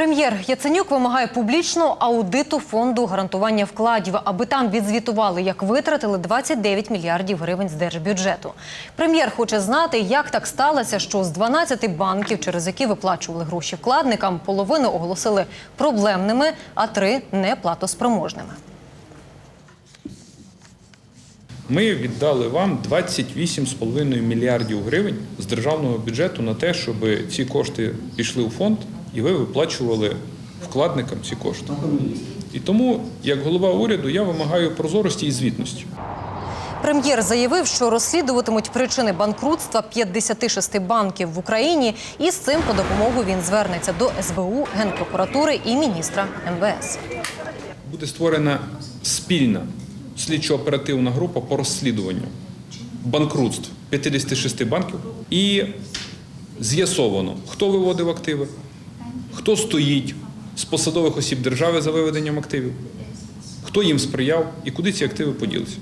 Прем'єр Яценюк вимагає публічного аудиту фонду гарантування вкладів, аби там відзвітували, як витратили 29 мільярдів гривень з держбюджету. Прем'єр хоче знати, як так сталося, що з 12 банків, через які виплачували гроші вкладникам, половину оголосили проблемними, а три неплатоспроможними. Ми віддали вам 28,5 мільярдів гривень з державного бюджету на те, щоб ці кошти пішли у фонд і ви виплачували вкладникам ці кошти. І тому, як голова уряду, я вимагаю прозорості і звітності. Прем'єр заявив, що розслідуватимуть причини банкрутства 56 банків в Україні, і з цим по допомогу він звернеться до СБУ, Генпрокуратури і міністра МВС. Буде створена спільна слідчо-оперативна група по розслідуванню банкрутств 56 банків і з'ясовано, хто виводив активи, хто стоїть з посадових осіб держави за виведенням активів, хто їм сприяв і куди ці активи поділися.